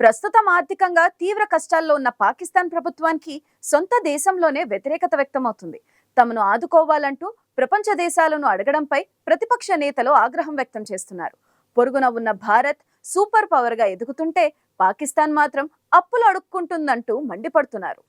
ప్రస్తుతం ఆర్థికంగా తీవ్ర కష్టాల్లో ఉన్న పాకిస్తాన్ ప్రభుత్వానికి సొంత దేశంలోనే వ్యతిరేకత వ్యక్తమవుతుంది. తమను ఆదుకోవాలంటూ ప్రపంచ దేశాలను అడగడంపై ప్రతిపక్ష నేతలు ఆగ్రహం వ్యక్తం చేస్తున్నారు. పొరుగున ఉన్న భారత్ సూపర్ పవర్గా ఎదుగుతుంటే పాకిస్తాన్ మాత్రం అప్పులు అడుక్కుంటుందంటూ మండిపడుతున్నారు.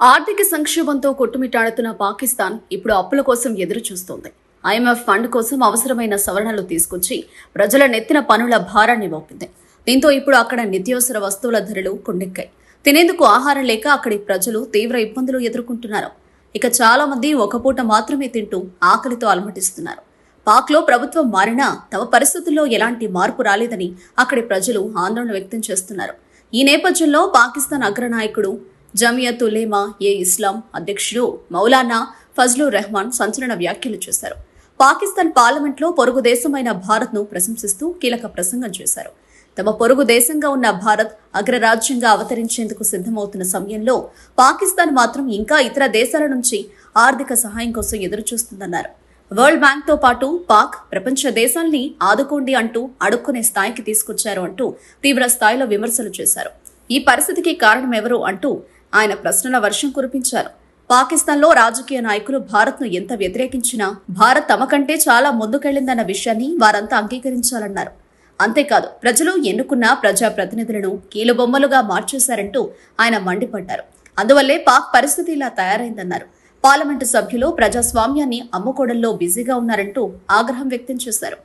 ఆర్థిక సంక్షోభంతో కొట్టుమిట్టాడుతున్న పాకిస్తాన్ ఇప్పుడు అప్పుల కోసం ఎదురు చూస్తోంది ఐఎంఎఫ్ ఫండ్ కోసం అవసరమైన సవరణలు తీసుకొచ్చి ప్రజల నెత్తిన పనుల భారాన్ని మోపింది. దీంతో ఇప్పుడు అక్కడ నిత్యావసర వస్తువుల ధరలు కొండెక్కాయి. తినేందుకు ఆహారం లేక అక్కడి ప్రజలు తీవ్ర ఇబ్బందులు ఎదుర్కొంటున్నారు. ఇక చాలా మంది ఒక పూట మాత్రమే తింటూ ఆకలితో అలమటిస్తున్నారు. పాక్లో ప్రభుత్వం మారినా తమ పరిస్థితుల్లో ఎలాంటి మార్పు రాలేదని అక్కడి ప్రజలు ఆందోళన వ్యక్తం చేస్తున్నారు. ఈ నేపథ్యంలో పాకిస్తాన్ అగ్రనాయకుడు జమియత్ ఉలేమా ఏ ఇస్లాం అధ్యక్షుడు మౌలానా ఫజ్లుర్ రెహమాన్ సంచలన వ్యాఖ్యలు చేశారు. పాకిస్తాన్ పార్లమెంట్లో పొరుగు దేశమైన భారత్ను ప్రశంసిస్తూ కీలక ప్రసంగం చేశారు. తమ పొరుగు దేశంగా ఉన్న భారత్ అగ్రరాజ్యంగా అవతరించేందుకు సిద్ధమవుతున్న సమయంలో పాకిస్తాన్ మాత్రం ఇంకా ఇతర దేశాల నుంచి ఆర్థిక సహాయం కోసం ఎదురుచూస్తుందన్నారు. వరల్డ్ బ్యాంక్తో పాటు పాక్ ప్రపంచ దేశాల్ని ఆదుకోండి అంటూ అడుక్కునే స్థాయికి తీసుకొచ్చారు అంటూ తీవ్ర స్థాయిలో విమర్శలు చేశారు. ఈ పరిస్థితికి కారణం ఎవరు అంటూ ఆయన ప్రశ్నల వర్షం కురిపించారు. పాకిస్తాన్లో రాజకీయ నాయకులు భారత్ను ఎంత వ్యతిరేకించినా భారత్ తమ కంటే చాలా ముందుకెళ్ళిందన్న విషయాన్ని వారంతా అంగీకరించాలన్నారు. అంతేకాదు ప్రజలు ఎన్నుకున్న ప్రజా ప్రతినిధులను కీలుబొమ్మలుగా మార్చేశారంటూ ఆయన మండిపడ్డారు. అందువల్లే పాక్ పరిస్థితి ఇలా తయారైందన్నారు. పార్లమెంటు సభ్యులు ప్రజాస్వామ్యాన్ని అమ్ముకోవడంలో బిజీగా ఉన్నారంటూ ఆగ్రహం వ్యక్తం చేశారు.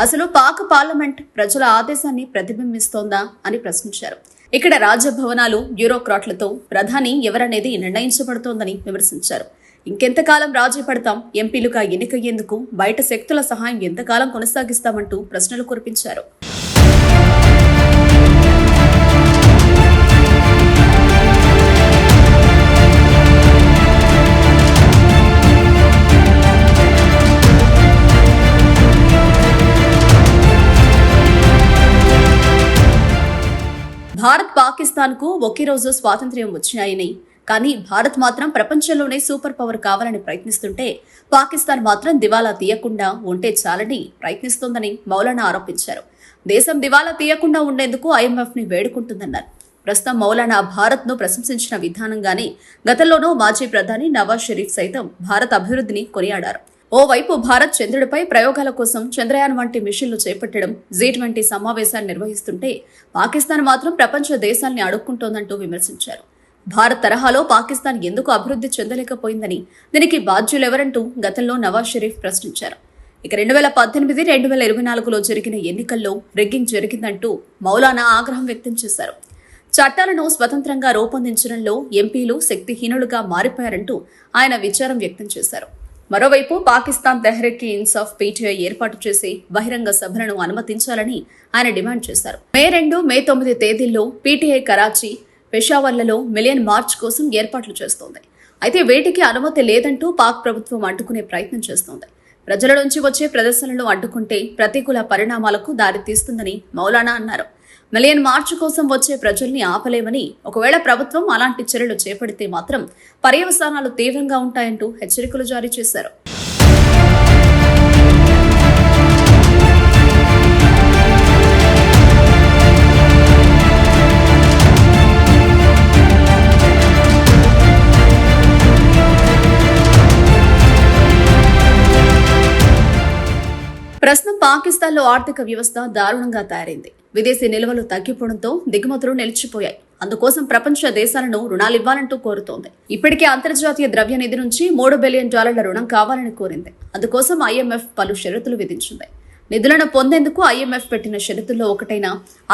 అసలు పాక్ పార్లమెంట్ ప్రజల ఆదేశాన్ని ప్రతిబింబిస్తోందా అని ప్రశ్నించారు. ఇక్కడ రాజభవనాలు బ్యూరోక్రాట్లతో ప్రధాని ఎవరనేది నిర్ణయించబడుతోందని విమర్శించారు. ఇంకెంతకాలం రాజీ పడతాం ఎంపీలుగా ఎన్నికయ్యేందుకు బయట శక్తుల సహాయం ఎంతకాలం కొనసాగిస్తామంటూ ప్రశ్నలు కురిపించారు. భారత్ పాకిస్తాన్కు ఒకే రోజు స్వాతంత్ర్యం వచ్చినాయని. కానీ భారత్ మాత్రం ప్రపంచంలోనే సూపర్ పవర్ కావాలని ప్రయత్నిస్తుంటే పాకిస్తాన్ మాత్రం దివాలా తీయకుండా ఉంటే చాలని ప్రయత్నిస్తోందని మౌలానా ఆరోపించారు. దేశం దివాలా తీయకుండా ఉండేందుకు ఐఎంఎఫ్ని వేడుకుంటుందన్నారు. ప్రస్తుతం మౌలానా భారత్ను ప్రశంసించిన విధానంగానే గతంలోనూ మాజీ ప్రధాని నవాజ్ షరీఫ్ సైతం భారత్ అభివృద్ధిని కొనియాడారు. ఓవైపు భారత్ చంద్రుడిపై ప్రయోగాల కోసం చంద్రయాన్ వంటి మిషన్లు చేపట్టడం జీ ట్వంటీ సమావేశాన్ని నిర్వహిస్తుంటే పాకిస్తాన్ మాత్రం ప్రపంచ దేశాల్ని అడుక్కుంటోందంటూ విమర్శించారు. భారత్ తరహాలో పాకిస్తాన్ ఎందుకు అభివృద్ధి చెందలేకపోయిందని దీనికి బాధ్యులెవరంటూ గతంలో నవాజ్ షరీఫ్ ప్రశ్నించారు. ఇక రెండు వేల పద్దెనిమిది రెండు వేల ఇరవై నాలుగులో జరిగిన ఎన్నికల్లో రిగ్గింగ్ జరిగిందంటూ మౌలానా ఆగ్రహం వ్యక్తం చేశారు. చట్టాలను స్వతంత్రంగా రూపొందించడంలో ఎంపీలు శక్తిహీనులుగా మారిపోయారంటూ ఆయన విచారం వ్యక్తం చేశారు. మరోవైపు పాకిస్తాన్ తెహ్రీక్ ఇన్సాఫ్ పీటీఐ ఏర్పాటు చేసి బహిరంగ సభలను అనుమతించాలని ఆయన డిమాండ్ చేశారు. మే రెండు మే తొమ్మిది తేదీల్లో పీటీఐ కరాచీ పెషావర్లలో మిలియన్ మార్చ్ కోసం ఏర్పాట్లు చేస్తోంది. అయితే వేటికి అనుమతి లేదంటూ పాక్ ప్రభుత్వం అడ్డుకునే ప్రయత్నం చేస్తోంది. ప్రజల నుంచి వచ్చే ప్రదర్శనలు అడ్డుకుంటే ప్రతికూల పరిణామాలకు దారితీస్తుందని మౌలానా అన్నారు. మిలియన్ మార్చు కోసం వచ్చే ప్రజల్ని ఆపలేమని ఒకవేళ ప్రభుత్వం అలాంటి చర్యలు చేపడితే మాత్రం పర్యవసానాలు తీవ్రంగా ఉంటాయంటూ హెచ్చరికలు జారీ చేశారు. ప్రస్తుతం పాకిస్తాన్లో ఆర్థిక వ్యవస్థ దారుణంగా తయారైంది. విదేశీ నిల్వలు తగ్గిపోవడంతో దిగుమతులు నిలిచిపోయాయి. అందుకోసం ప్రపంచ దేశాలను రుణాలివ్వాలంటూ కోరుతోంది. ఇప్పటికే అంతర్జాతీయ ద్రవ్య నిధి నుంచి మూడు బిలియన్ డాలర్ల రుణం కావాలని కోరింది. అందుకోసం ఐఎంఎఫ్ పలు షరతులు విధించింది. నిధులను పొందేందుకు ఐఎంఎఫ్ పెట్టిన షరతుల్లో ఒకటైన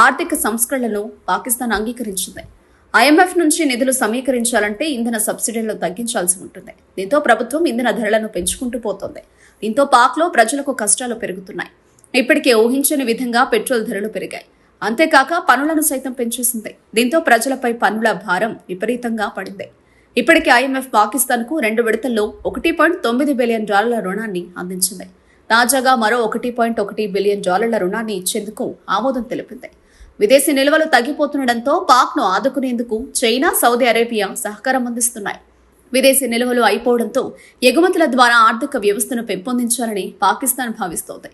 ఆర్థిక సంస్కరణలను పాకిస్తాన్ అంగీకరించింది. ఐఎంఎఫ్ నుంచి నిధులు సమీకరించాలంటే ఇంధన సబ్సిడీలను తగ్గించాల్సి ఉంటుంది. దీంతో ప్రభుత్వం ఇంధన ధరలను పెంచుకుంటూ పోతోంది. దీంతో పాక్లో ప్రజలకు కష్టాలు పెరుగుతున్నాయి. ఇప్పటికే ఊహించని విధంగా పెట్రోల్ ధరలు పెరిగాయి. అంతేకాక పనులను సైతం పెంచేసింది. దీంతో ప్రజలపై పన్నుల భారం విపరీతంగా పడింది. ఇప్పటికే ఐఎంఎఫ్ పాకిస్తాన్కు రెండు విడతల్లో ఒకటి పాయింట్ తొమ్మిది బిలియన్ డాలర్ల రుణాన్ని అందించింది. తాజాగా మరో ఒకటి పాయింట్ ఒకటి బిలియన్ డాలర్ల రుణాన్ని ఇచ్చేందుకు ఆమోదం తెలిపింది. విదేశీ నిల్వలు తగ్గిపోతుండటంతో పాక్ను ఆదుకునేందుకు చైనా సౌదీ అరేబియా సహకారం అందిస్తున్నాయి. విదేశీ నిల్వలు అయిపోవడంతో ఎగుమతుల ద్వారా ఆర్థిక వ్యవస్థను పెంపొందించాలని పాకిస్తాన్ భావిస్తోంది.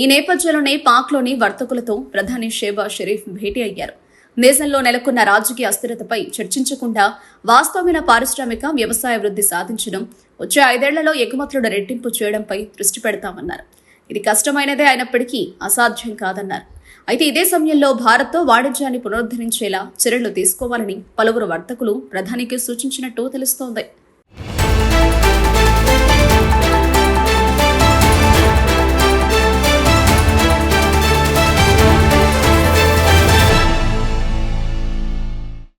ఈ నేపథ్యంలోనే పాక్లోని వర్తకులతో ప్రధాని షేబా షరీఫ్ భేటీ అయ్యారు. దేశంలో నెలకొన్న రాజకీయ అస్థిరతపై చర్చించకుండా వాస్తవమైన పారిశ్రామిక వ్యవసాయ వృద్ధి సాధించడం వచ్చే ఐదేళ్ళలో ఎగుమతులను రెట్టింపు చేయడంపై దృష్టి పెడతామన్నారు. ఇది కష్టమైనదే అయినప్పటికీ అసాధ్యం కాదన్నారు. అయితే ఇదే సమయంలో భారత్తో వాణిజ్యాన్ని పునరుద్ధరించేలా చర్యలు తీసుకోవాలని పలువురు వర్తకులు ప్రధానికి సూచించినట్టు తెలుస్తోంది.